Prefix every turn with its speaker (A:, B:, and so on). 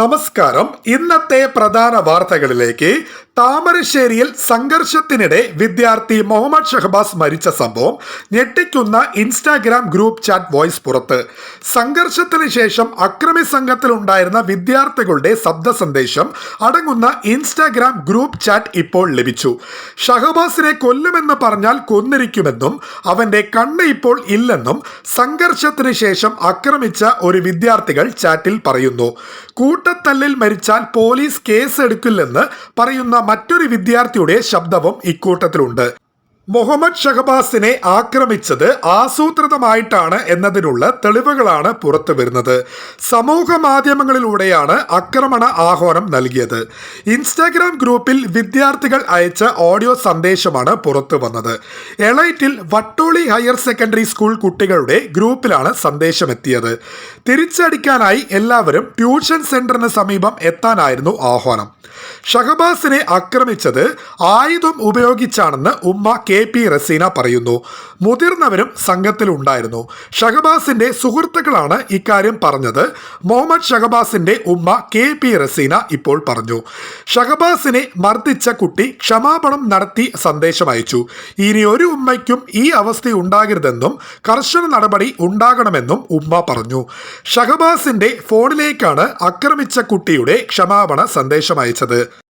A: നമസ്കാരം. ഇന്നത്തെ പ്രധാന വാർത്തകളിലേക്ക് താമരശ്ശേരിയിൽ സംഘർഷത്തിനിടെ വിദ്യാർത്ഥി മുഹമ്മദ് ഷഹബാസ് മരിച്ച സംഭവം ഞെട്ടിക്കുന്ന ഇൻസ്റ്റാഗ്രാം ഗ്രൂപ്പ് ചാറ്റ് വോയിസ് പുറത്ത്. സംഘർഷത്തിന് ശേഷം അക്രമി സംഘത്തിലുണ്ടായിരുന്ന വിദ്യാർത്ഥികളുടെ ശബ്ദ സന്ദേശം അടങ്ങുന്ന ഇൻസ്റ്റാഗ്രാം ഗ്രൂപ്പ് ചാറ്റ് ഇപ്പോൾ ലഭിച്ചു. ഷഹബാസിനെ കൊല്ലുമെന്ന് പറഞ്ഞാൽ കൊന്നിരിക്കുമെന്നും അവന്റെ കണ്ണ് ഇപ്പോൾ ഇല്ലെന്നും സംഘർഷത്തിന് ശേഷം ആക്രമിച്ച ഒരു വിദ്യാർത്ഥികൾ ചാറ്റിൽ പറയുന്നു. കൂട്ടത്തല്ലിൽ മരിച്ചാൽ പോലീസ് കേസ് എടുക്കില്ലെന്ന് പറയുന്ന മറ്റൊരു വിദ്യാർത്ഥിയുടെ ശബ്ദവും ഇക്കൂട്ടത്തിലുണ്ട്. മുഹമ്മദ് ഷഹബാസിനെ ആക്രമിച്ചത് ആസൂത്രിതമായിട്ടാണ് എന്നതിനുള്ള തെളിവുകളാണ് പുറത്തു വരുന്നത്. സമൂഹ മാധ്യമങ്ങളിലൂടെയാണ് ആക്രമണ ആഹ്വാനം നൽകിയത്. ഇൻസ്റ്റാഗ്രാം ഗ്രൂപ്പിൽ വിദ്യാർത്ഥികൾ അയച്ച ഓഡിയോ സന്ദേശമാണ് പുറത്തു വന്നത്. എളൈറ്റിൽ വട്ടോളി ഹയർ സെക്കൻഡറി സ്കൂൾ കുട്ടികളുടെ ഗ്രൂപ്പിലാണ് സന്ദേശമെത്തിയത്. തിരിച്ചടിക്കാനായി എല്ലാവരും ട്യൂഷൻ സെന്ററിന് സമീപം എത്താനായിരുന്നു ആഹ്വാനം. ഷഹബാസിനെ ആക്രമിച്ചത് ആയുധം ഉപയോഗിച്ചാണെന്ന് ഉമ്മ കെ. പി റസീന പറയുന്നു. മുതിർന്നവരും സംഘത്തിലുണ്ടായിരുന്നു. ഷഹബാസിന്റെ സുഹൃത്തുക്കളാണ് ഇക്കാര്യം പറഞ്ഞത്. മുഹമ്മദ് ഷഹബാസിന്റെ ഉമ്മ കെ പി റസീന ഇപ്പോൾ പറഞ്ഞു. ഷഹബാസിനെ മർദ്ദിച്ച കുട്ടി ക്ഷമാപണം നടത്തി സന്ദേശം അയച്ചു. ഇനി ഒരു ഉമ്മയ്ക്കും ഈ അവസ്ഥ ഉണ്ടാകരുതെന്നും കർശന നടപടി ഉണ്ടാകണമെന്നും ഉമ്മ പറഞ്ഞു. ഷഹബാസിന്റെ ഫോണിലേക്കാണ് ആക്രമിച്ച കുട്ടിയുടെ ക്ഷമാപണ സന്ദേശം അയച്ചത്.